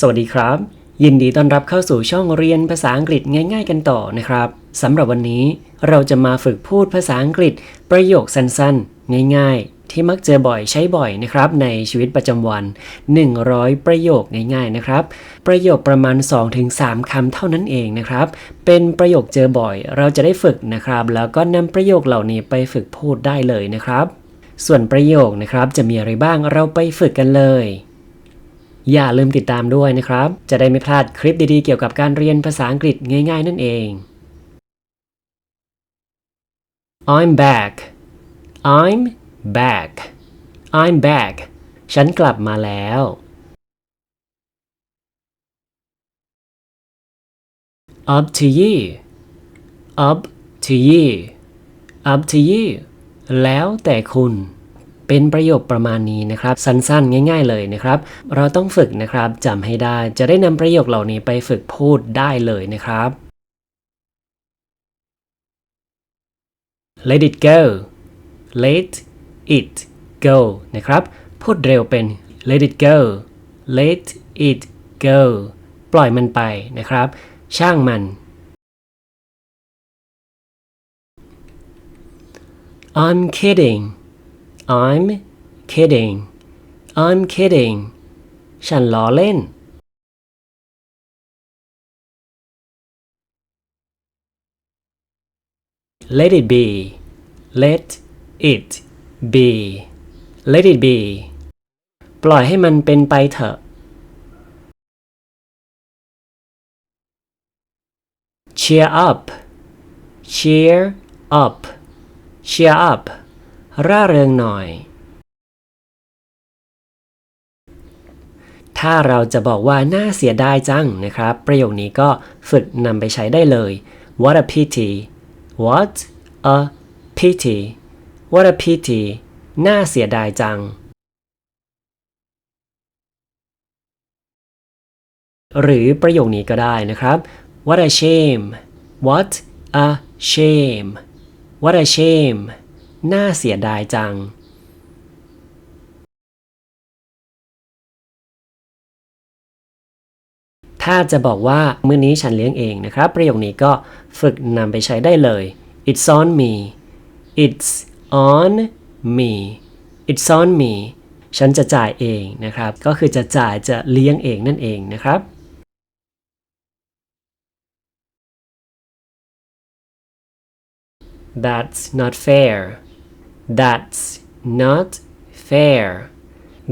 สวัสดีครับ ยินดีต้อนรับเข้าสู่ช่องเรียนภาษาอังกฤษง่าย ๆ กันต่อนะครับสำหรับวันนี้เราจะมาฝึกพูดภาษาอังกฤษ ประโยคสั้นๆ ง่ายๆ ที่มักเจอบ่อยใช้บ่อยนะครับ ในชีวิตประจำวัน 100 ประโยคง่ายๆนะครับ ประโยคประมาณ 2-3คำเท่านั้นเองนะครับ เป็นประโยคเจอบ่อย เราจะได้ฝึกนะครับ แล้วก็นำประโยคเหล่านี้ไปฝึกพูดได้เลยนะครับ ส่วนประโยคนะครับจะมีอะไรบ้างเราไปฝึกกันเลย อย่าลืมติดตามด้วยนะครับ จะได้ไม่พลาดคลิปดีๆเกี่ยวกับการเรียนภาษาอังกฤษง่ายๆนั่นเอง I'm back I'm back I'm back ฉันกลับมาแล้ว up to you up to you up to you แล้วแต่คุณ เป็นประโยคประมาณนี้นะครับ สั้นๆ ง่าย ๆ เลยนะครับ เราต้องฝึกนะครับจำให้ได้จะได้นำประโยคเหล่านี้ไปฝึกพูดได้เลยนะครับ let it go let it go นะครับ พูดเร็วเป็น let it go let it go ปล่อยมันไปนะครับ ช่างมัน I'm kidding I'm kidding I'm kidding ฉันล้อเล่น Let it be Let it be Let it be ปล่อยให้มันเป็นไปเถอะ Cheer up Cheer up Cheer up ร่าเริงหน่อย ถ้าเราจะบอกว่าน่าเสียดายจังนะครับ ประโยคนี้ก็ฝึกนำไปใช้ได้เลย What a pity What a pity What a pity น่าเสียดายจัง หรือประโยคนี้ก็ได้นะครับ What a shame What a shame What a shame น่าเสียดายจังถ้าจะบอกว่ามื้อนี้ฉันเลี้ยงเองนะครับ ประโยคนี้ก็ฝึกนำไปใช้ได้เลย It's on me It's on me It's on me ฉันจะจ่ายเองนะครับ ก็คือจะจ่ายจะเลี้ยงเองนั่นเองนะครับ That's not fair That's not fair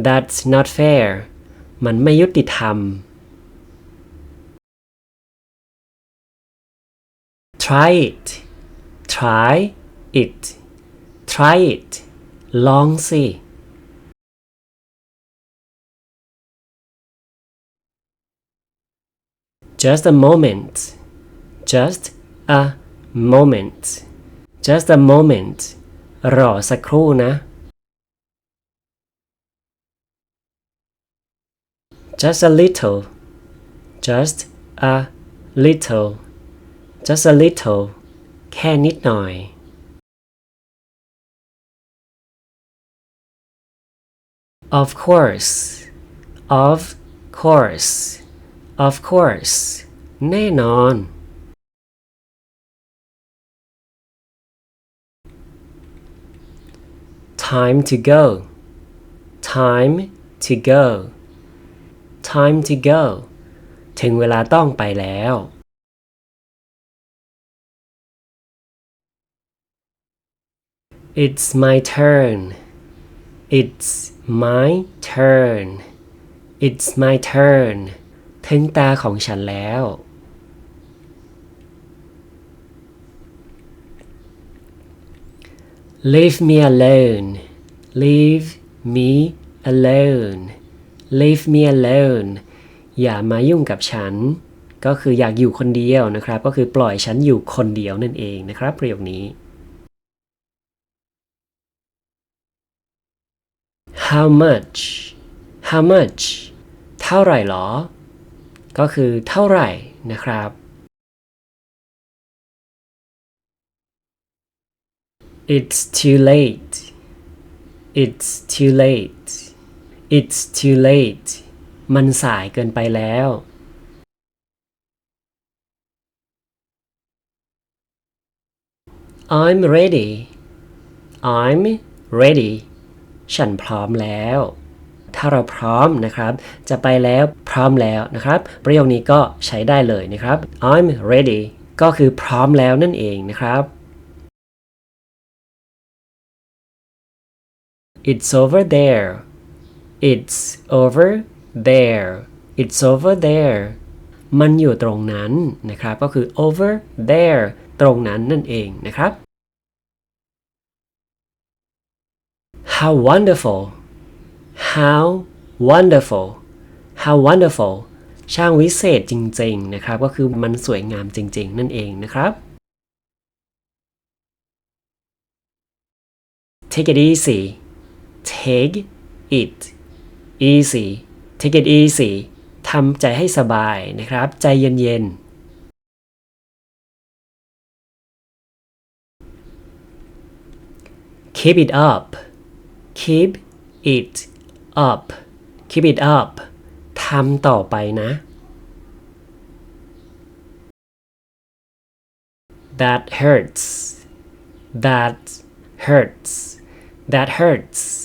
That's not fair มันไม่ยุติธรรม Try it Try it Try it ลองสิ Just a moment Just a moment Just a moment รอสักครู่นะ Just a little Just a little Just a little แค่นิดหน่อย Of course Of course Of course แน่นอน Time to go Time to go Time to go ถึงเวลาต้องไปแล้ว It's my turn It's my turn It's my turn ถึงตาของฉันแล้ว Leave me alone Leave me alone Leave me alone อย่ามายุ่งกับฉัน ก็คืออยากอยู่คนเดียวนะครับ ก็คือปล่อยฉันอยู่คนเดียวนั่นเองนะครับ ประโยคนี้ How much How much เท่าไหร่หรอ ก็คือเท่าไหร่นะครับ It's too late It's too late It's too late มันสายเกินไปแล้ว I'm ready I'm ready ฉันพร้อมแล้ว ถ้าเราพร้อมนะครับ จะไปแล้วพร้อมแล้วนะครับ ประโยคนี้ก็ใช้ได้เลยนะครับ I'm ready ก็คือพร้อมแล้วนั่นเองนะครับ It's over there It's over there It's over there มันอยู่ตรงนั้นนะครับ ก็คือ over there ตรงนั้นนั่นเองนะครับ How wonderful How wonderful How wonderful ช่างวิเศษจริง ๆ นะครับ ก็คือมันสวยงามจริง ๆ นั่นเองนะครับ Take it easy Take it easy Take it easy ทำใจให้สบายนะครับ ใจเย็นๆ Keep it up Keep it up Keep it up ทำต่อไปนะ That hurts That hurts That hurts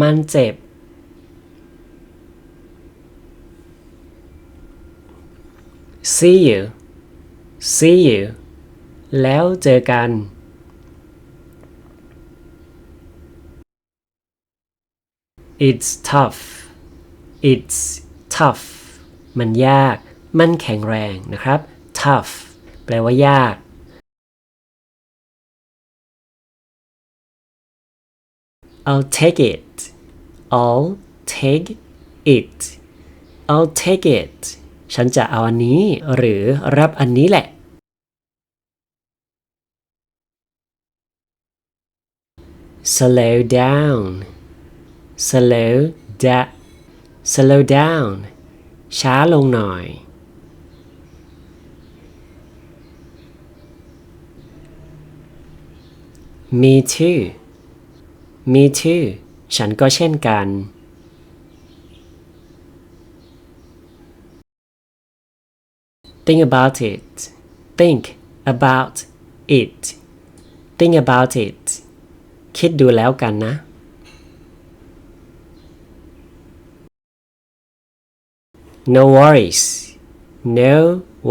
มันเจ็บ See you See you แล้วเจอกัน It's tough It's tough มันยาก มันแข็งแรงนะครับ tough แปลว่ายาก I'll take it I'll take it I'll take it ฉันจะเอาอันนี้ หรือรับอันนี้แหละ slow down slow da slow down ช้าลงหน่อย me too me too ฉันก็เช่นกัน think about it think about it think about it คิดดูแล้วกันนะ no worries no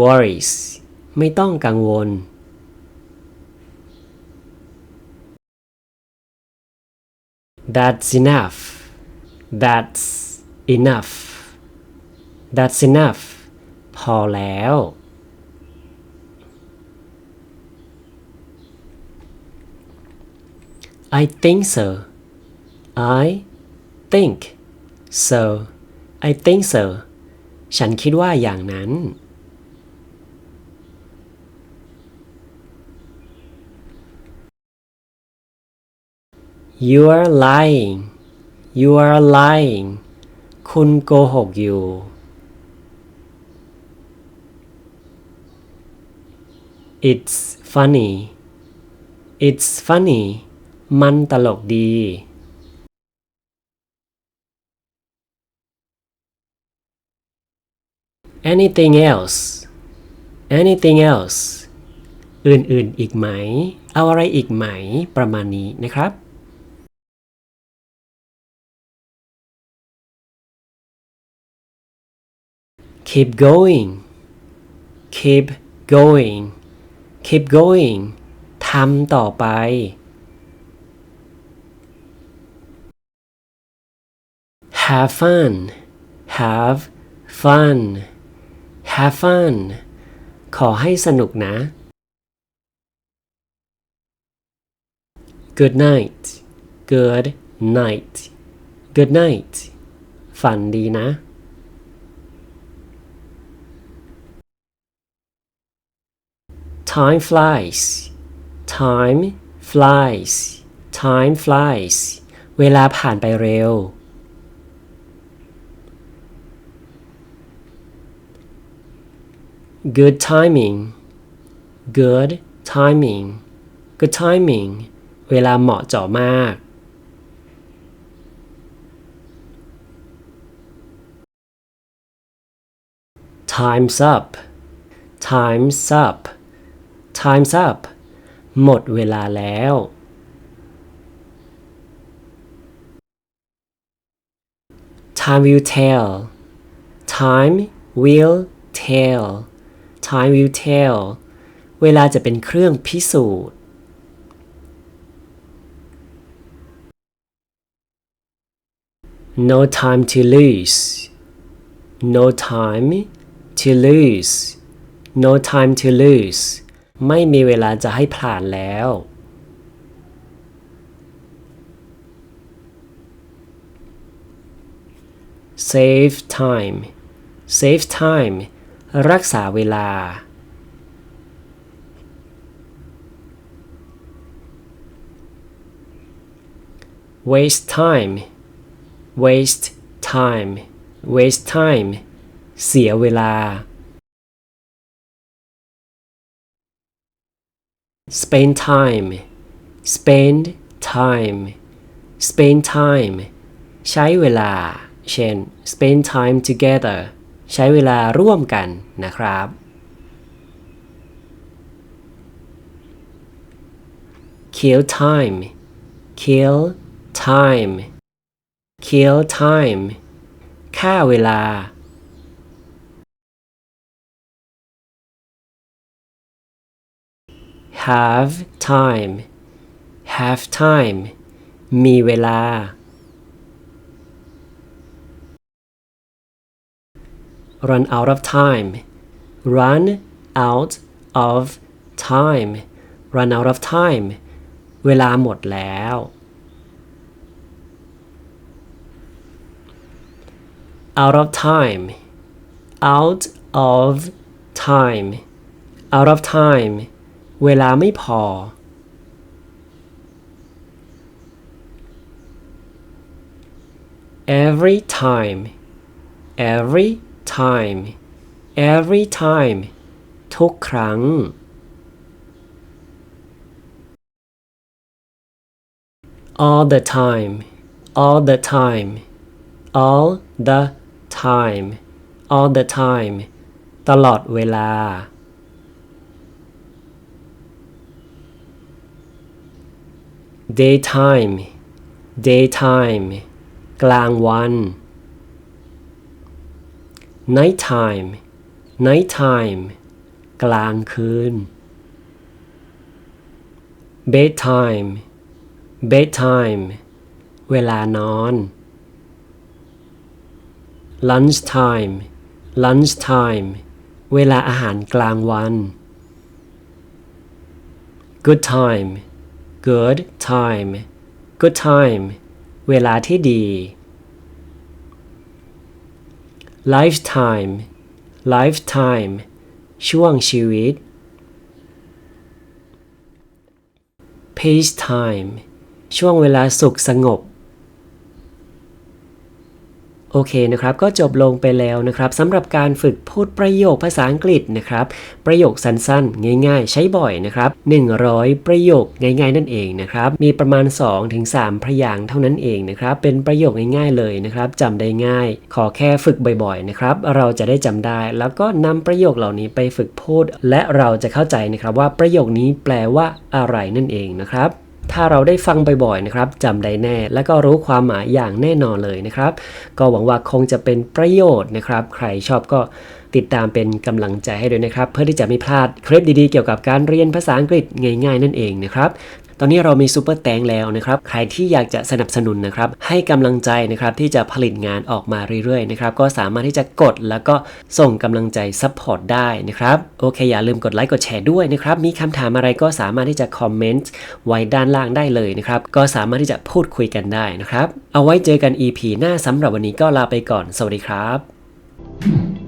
worries ไม่ต้องกังวล that's enough that's enough that's enough พอแล้ว I think so I think so I think so ฉันคิดว่าอย่างนั้น You are lying You are lying คุณโกหกอยู่ It's funny It's funny มันตลกดี Anything else Anything else อื่นๆ อีกไหม เอาอะไรอีกไหม ประมาณนี้นะครับ keep going keep going keep going ทำต่อไป have fun have fun have fun ขอให้สนุกนะ good night good night good night ฝันดีนะ time flies time flies time flies เวลาผ่านไปเร็ว good timing good timing good timing เวลาเหมาะเจาะมาก time's up time's up time's up หมดเวลาแล้ว time will tell time will tell time will tell เวลาจะเป็นเครื่องพิสูจน์ no time to lose no time to lose no time to lose ไม่มีเวลาจะให้ผ่านแล้ว save time save time รักษาเวลา waste time waste time waste time เสียเวลา spend time spend time spend time ใช้เวลา เช่น spend time together ใช้เวลาร่วมกันนะครับ kill time kill time kill time ฆ่าเวลา have time have time มีเวลา run out of time run out of time run out of time เวลาหมดแล้ว out of time out of time out of time เวลาไม่พอ every time every time every time ทุกครั้ง all the time all the time all the time all the time ตลอดเวลา daytime daytime กลางวัน nighttime nighttime กลางคืน bedtime bedtime เวลานอน lunch time lunch time เวลาอาหารกลางวัน good time good time good time เวลาที่ดี lifetime lifetime ช่วงชีวิต peace time ช่วงเวลาสุขสงบ โอเคนะครับก็จบลงไปแล้วนะครับสำหรับการฝึกพูดประโยคภาษาอังกฤษนะครับ ประโยคสั้นๆ ง่ายๆ ใช้บ่อยนะครับ 100 ประโยคง่ายๆ นั่นเองนะครับ มีประมาณ 2-3 พยางค์เท่านั้นเองนะครับ เป็นประโยคง่ายๆเลยนะครับจำได้ง่าย ขอแค่ฝึกบ่อยๆนะครับเราจะได้จำได้ แล้วก็นำประโยคเหล่านี้ไปฝึกพูด และเราจะเข้าใจนะครับว่าประโยคนี้แปลว่าอะไรนั่นเองนะครับ ถ้าเราได้ฟังบ่อยๆนะครับจำได้แน่และก็รู้ความหมายอย่างแน่นอนเลยนะครับ ก็หวังว่าคงจะเป็นประโยชน์นะครับ ใครชอบก็ติดตามเป็นกำลังใจให้ด้วยนะครับ เพื่อที่จะไม่พลาดคลิปดีๆเกี่ยวกับการเรียนภาษาอังกฤษง่าย ๆ นั่นเองนะครับ ตอนนี้เรามีซูเปอร์แตงแล้วนะครับ ใครที่อยากจะสนับสนุนนะครับ ให้กำลังใจนะครับที่จะผลิตงานออกมาเรื่อยๆนะครับก็สามารถที่จะกดแล้วก็ส่งกำลังใจซัพพอร์ตได้นะครับ โอเค อย่าลืมกดไลค์กดแชร์ด้วยนะครับ มีคำถามอะไรก็สามารถที่จะคอมเมนต์ไว้ด้านล่างได้เลยนะครับ ก็สามารถที่จะพูดคุยกันได้นะครับ เอาไว้เจอกัน EP หน้าสำหรับวันนี้ก็ลาไปก่อน สวัสดีครับ